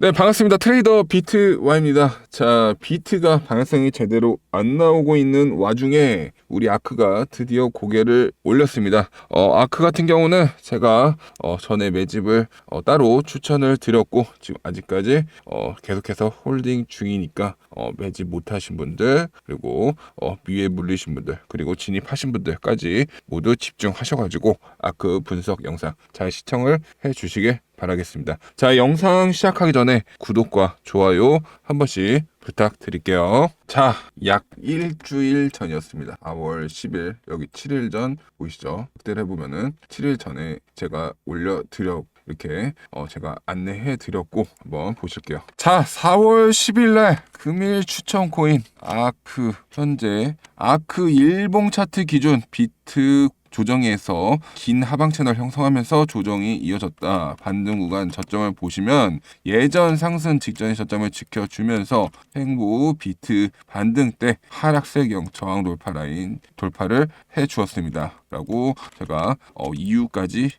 네, 반갑습니다. 트레이더 비트 Y입니다. 자, 비트가 방향성이 제대로 안 나오고 있는 와중에 우리 아크가 드디어 고개를 올렸습니다. 어, 아크 같은 경우는 제가 어, 전에 매집을 어, 따로 추천을 드렸고 지금 아직까지 어, 계속해서 홀딩 중이니까 어, 매집 못하신 분들 그리고 어, 위에 물리신 분들 그리고 진입하신 분들까지 모두 집중하셔가지고 아크 분석 영상 잘 시청을 해주시길 바라겠습니다. 자, 영상 시작하기 전에 구독과 좋아요 한 번씩 부탁드릴게요. 자, 약 일주일 전이었습니다. 4월 10일, 여기 7일 전 보이시죠? 그때를 해보면은 7일 전에 제가 올려드려 이렇게 어 제가 안내해 드렸고 한번 보실게요. 자, 4월 10일 날 금일 추천 코인 아크 현재 아크 일봉 차트 기준 비트 조정에서 긴 하방 채널 형성하면서 조정이 이어졌다. 반등 구간 저점을 보시면 예전 상승 직전의 저점을 지켜주면서 행보 비트 반등 때 하락세경 저항 돌파 라인 돌파를 해 주었습니다. 라고 제가 어, 이유까지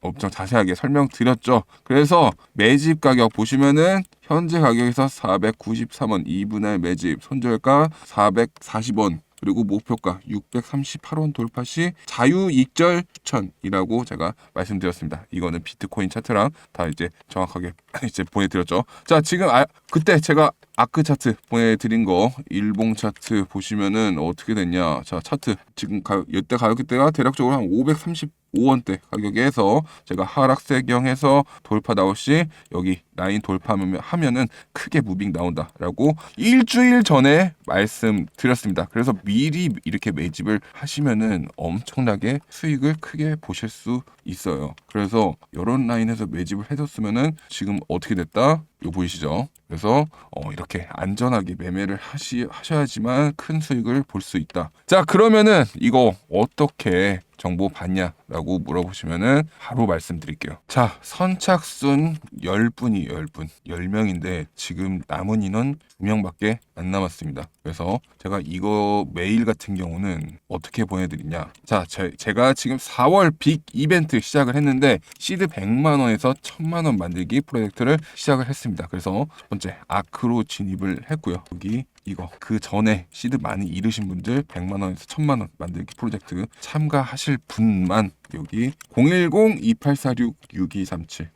엄청 자세하게 설명드렸죠. 그래서 매집 가격 보시면은 현재 가격에서 493원 2분할 매집 손절가 440원 그리고 목표가 638원 돌파 시 자유 익절 추천이라고 제가 말씀드렸습니다. 이거는 비트코인 차트랑 다 이제 정확하게 이제 보내드렸죠. 자 지금 아, 그때 제가 아크 차트 보내드린 거 일봉 차트 보시면은 어떻게 됐냐? 자 차트 지금 가, 이때 가격대가 대략적으로 한 530. 5원대 가격에 해서 제가 하락세경해서 돌파 나올 시 여기 라인 돌파하면 하면은 크게 무빙 나온다라고 일주일 전에 말씀드렸습니다. 그래서 미리 이렇게 매집을 하시면은 엄청나게 수익을 크게 보실 수 있어요. 그래서 이런 라인에서 매집을 해줬으면은 지금 어떻게 됐다? 이거 보이시죠? 그래서 어, 이렇게 안전하게 매매를 하시, 하셔야지만 큰 수익을 볼 수 있다. 자 그러면은 이거 어떻게 정보 받냐라고 물어보시면은 바로 말씀드릴게요. 자, 선착순 10분이 10분, 10명인데 지금 남은 인원 2명밖에 안 남았습니다. 그래서 제가 이거 메일 같은 경우는 어떻게 보내드리냐. 자, 제, 제가 지금 4월 빅 이벤트 시작을 했는데 시드 100만 원에서 1000만 원 만들기 프로젝트를 시작을 했습니다. 그래서 첫 번째 아크로 진입을 했고요. 여기 이거. 그 전에 시드 많이 잃으신 분들 100만 원에서 1000만 원 만들기 프로젝트 참가하실 분만 여기 010-2846-6237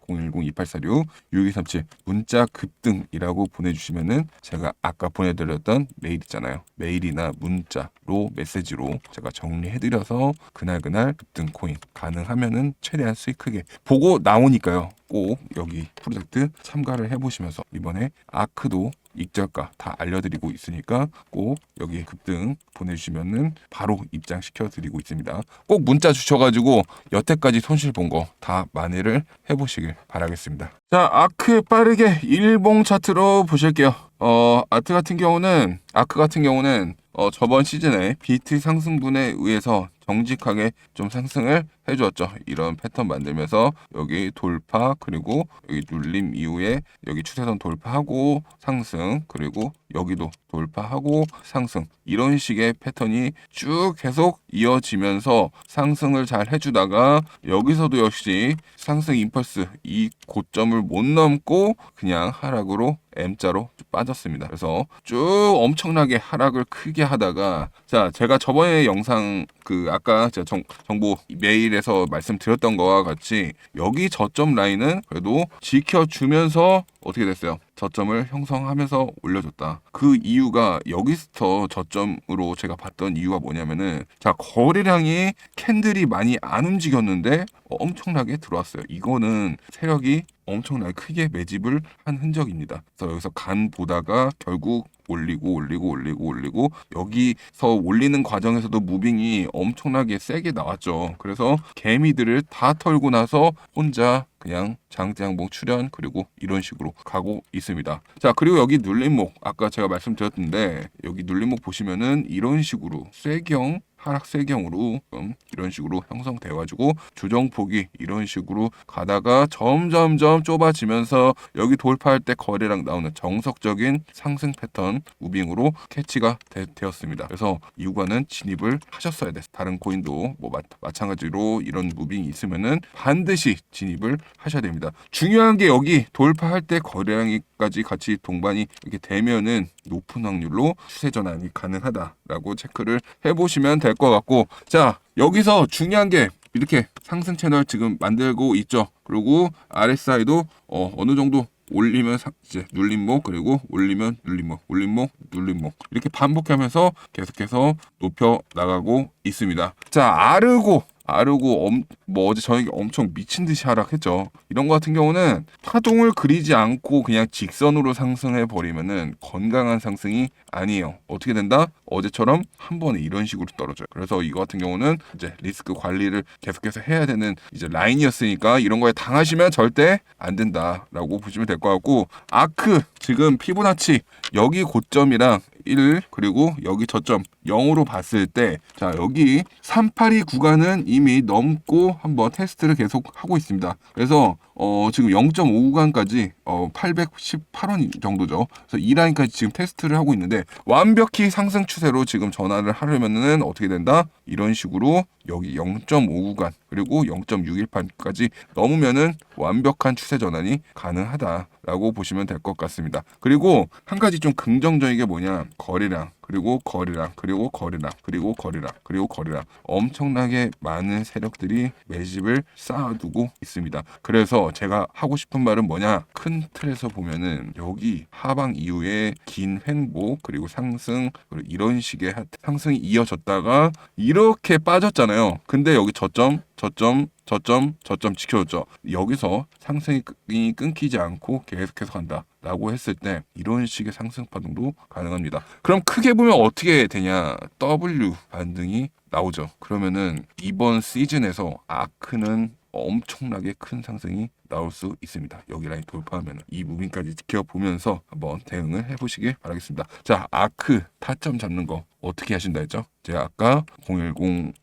010-2846-6237 문자 급등이라고 보내주시면은 제가 아까 보내드렸던 메일 있잖아요. 메일이나 문자로 메시지로 제가 정리해드려서 그날그날 급등 코인 가능하면은 최대한 수익 크게 보고 나오니까요. 꼭 여기 프로젝트 참가를 해보시면서 이번에 아크도 익절가 다 알려드리고 있으니까 꼭 여기 급등 보내주시면은 바로 입장시켜 드리고 있습니다. 꼭 문자 주셔가지고 여태까지 손실 본 거 다 만회를 해보시길 바라겠습니다. 자 아크 빠르게 일봉 차트로 보실게요. 어 아트 같은 경우는 아크 같은 경우는 어, 저번 시즌에 비트 상승분에 의해서 정직하게 좀 상승을 해주었죠. 이런 패턴 만들면서 여기 돌파 그리고 여기 눌림 이후에 여기 추세선 돌파하고 상승 그리고 여기도 돌파하고 상승 이런 식의 패턴이 쭉 계속 이어지면서 상승을 잘 해주다가 여기서도 역시 상승 임펄스 이 고점을 못 넘고 그냥 하락으로 M자로 빠졌습니다. 그래서 쭉 엄청나게 하락을 크게 하다가 자 제가 저번에 영상 그 아까 제가 정, 정보 메일에 서 말씀드렸던 거와 같이 여기 저점 라인은 그래도 지켜주면서 어떻게 됐어요? 저점을 형성하면서 올려줬다. 그 이유가 여기서 저점으로 제가 봤던 이유가 뭐냐면은 자 거래량이 캔들이 많이 안 움직였는데 엄청나게 들어왔어요. 이거는 세력이 엄청나게 크게 매집을 한 흔적입니다. 그래서 여기서 간 보다가 결국 올리고 올리고 올리고 올리고 여기서 올리는 과정에서도 무빙이 엄청나게 세게 나왔죠. 그래서 개미들을 다 털고 나서 혼자 그냥 장대양봉 출현 그리고 이런 식으로 가고 있습니다. 자 그리고 여기 눌림목 아까 제가 말씀드렸는데 여기 눌림목 보시면은 이런 식으로 쇠경 하락세경으로 음, 이런 식으로 형성돼 가지고 조정폭이 이런 식으로 가다가 점점점 좁아지면서 여기 돌파할 때 거래량 나오는 정석적인 상승 패턴 무빙으로 캐치가 되, 었습니다 그래서 이 구간은 진입을 하셨어야 돼. 다른 코인도 뭐 마, 마찬가지로 이런 무빙이 있으면은 반드시 진입을 하셔야 됩니다. 중요한 게 여기 돌파할 때 거래량이 까지 같이 동반이 이렇게 되면은 높은 확률로 추세 전환이 가능하다라고 체크를 해보시면 될 것 같고 자 여기서 중요한 게 이렇게 상승 채널 지금 만들고 있죠. 그리고 RSI도 어, 어느 정도 올리면 상- 이제 눌림목 그리고 올리면 눌림목 올림목 눌림목 이렇게 반복하면서 계속해서 높여 나가고 있습니다. 자 아르고 아르고 엄, 뭐 어제 저녁에 엄청 미친 듯이 하락했죠. 이런 거 같은 경우는 파동을 그리지 않고 그냥 직선으로 상승해 버리면은 건강한 상승이 아니에요. 어떻게 된다? 어제처럼 한 번에 이런 식으로 떨어져요. 그래서 이거 같은 경우는 이제 리스크 관리를 계속해서 해야 되는 이제 라인이었으니까 이런 거에 당하시면 절대 안 된다라고 보시면 될 것 같고 아크 지금 피보나치 여기 고점이랑 1 그리고 여기 저점 0으로 봤을 때 자 여기 382 구간은 이미 넘고 한번 테스트를 계속 하고 있습니다. 그래서 어 지금 0.5 구간까지 어 818원 정도죠. 그래서 이 라인까지 지금 테스트를 하고 있는데 완벽히 상승 추세로 지금 전환을 하려면은 어떻게 된다? 이런 식으로 여기 0.5 구간 그리고 0.618까지 넘으면은 완벽한 추세 전환이 가능하다라고 보시면 될 것 같습니다. 그리고 한 가지 좀 긍정적인 게 뭐냐 거래량 그리고 거래량 그리고 거래량 그리고 거래량 그리고 거래량 엄청나게 많은 세력들이 매집을 쌓아두고 있습니다. 그래서 제가 하고 싶은 말은 뭐냐 큰 틀에서 보면은 여기 하방 이후에 긴 횡보 그리고 상승 그리고 이런 식의 하- 상승이 이어졌다가 이렇게 빠졌잖아요. 근데 여기 저점 저점 저점 저점 지켜줬죠. 여기서 상승이 끄- 끊기지 않고 계속해서 간다라고 했을 때 이런 식의 상승 파동도 가능합니다. 그럼 크게 보면 어떻게 되냐? W 반등이 나오죠. 그러면은 이번 시즌에서 아크는 엄청나게 큰 상승이 나올 수 있습니다. 여기 라인 돌파하면 이 무빙까지 지켜보면서 한번 대응을 해보시길 바라겠습니다. 자, 아크 타점 잡는 거 어떻게 하신다 했죠? 제가 아까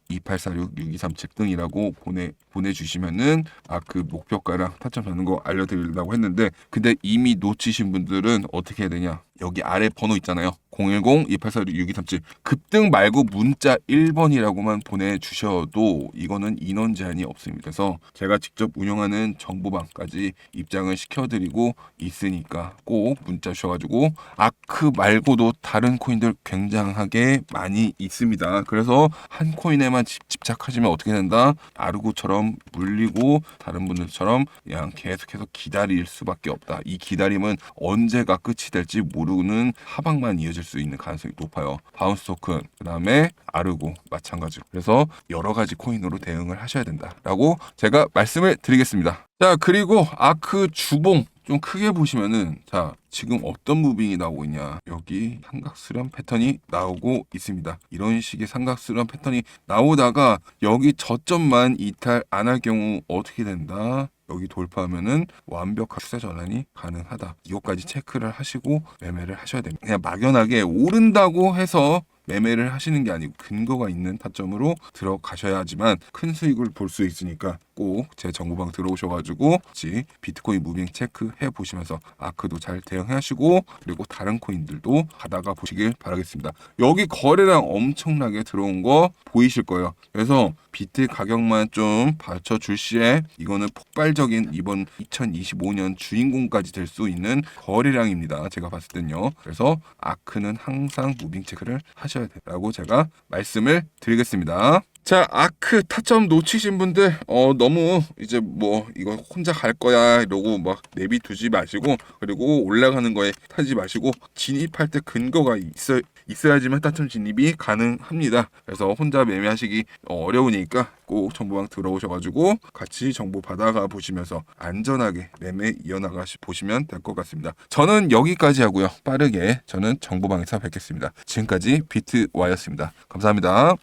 010-2846-6237 등이라고 보내 보내주시면은 아크 목표가랑 타점 잡는 거 알려드리려고 했는데 근데 이미 놓치신 분들은 어떻게 해야 되냐? 여기 아래 번호 있잖아요. 010-2846-6237 급등 말고 문자 1번이라고만 보내주셔도 이거는 인원 제한이 없습니다. 그래서 제가 직접 운영하는 정보방까지 입장을 시켜드리고 있으니까 꼭 문자 주셔가지고 아크 말고도 다른 코인들 굉장하게 많이 있습니다. 그래서 한 코인에만 집, 집착하시면 어떻게 된다? 아르고처럼 물리고 다른 분들처럼 그냥 계속해서 기다릴 수밖에 없다. 이 기다림은 언제가 끝이 될지 모르는 하방만 이어질 수 있는 가능성이 높아요. 바운스 토큰, 그 다음에 아르고 마찬가지로. 그래서 여러 가지 코인으로 대응을 하셔야 된다라고 제가 말씀을 드리겠습니다. 자, 그리고 아크 주봉 좀 크게 보시면은 자 지금 어떤 무빙이 나오고 있냐. 여기 삼각수렴 패턴이 나오고 있습니다. 이런 식의 삼각수렴 패턴이 나오다가 여기 저점만 이탈 안 할 경우 어떻게 된다? 여기 돌파하면은 완벽한 추세 전환이 가능하다. 이것까지 체크를 하시고 매매를 하셔야 됩니다. 그냥 막연하게 오른다고 해서 매매를 하시는 게 아니고 근거가 있는 타점으로 들어가셔야지만 큰 수익을 볼 수 있으니까 꼭 제 정보방 들어오셔가지고 같이 비트코인 무빙 체크해 보시면서 아크도 잘 대응하시고 그리고 다른 코인들도 가다가 보시길 바라겠습니다. 여기 거래량 엄청나게 들어온 거 보이실 거예요. 그래서 비트 가격만 좀 받쳐줄 시에 이거는 폭발적인 이번 2025년 주인공까지 될 수 있는 거래량입니다. 제가 봤을 땐요. 그래서 아크는 항상 무빙 체크를 하 셔야 된다고 제가 말씀을 드리겠습니다. 자, 아크 타점 놓치신 분들 어 너무 이제 뭐 이거 혼자 갈 거야 이러고 막 내비두지 마시고 그리고 올라가는 거에 타지 마시고 진입할 때 근거가 있어 있어야지만 타점 진입이 가능합니다. 그래서 혼자 매매하시기 어려우니까 꼭 정보방 들어오셔가지고 같이 정보 받아가 보시면서 안전하게 매매 이어나가 보시면 될 것 같습니다. 저는 여기까지 하고요. 빠르게 저는 정보방에서 뵙겠습니다. 지금까지 비트와였습니다. 감사합니다.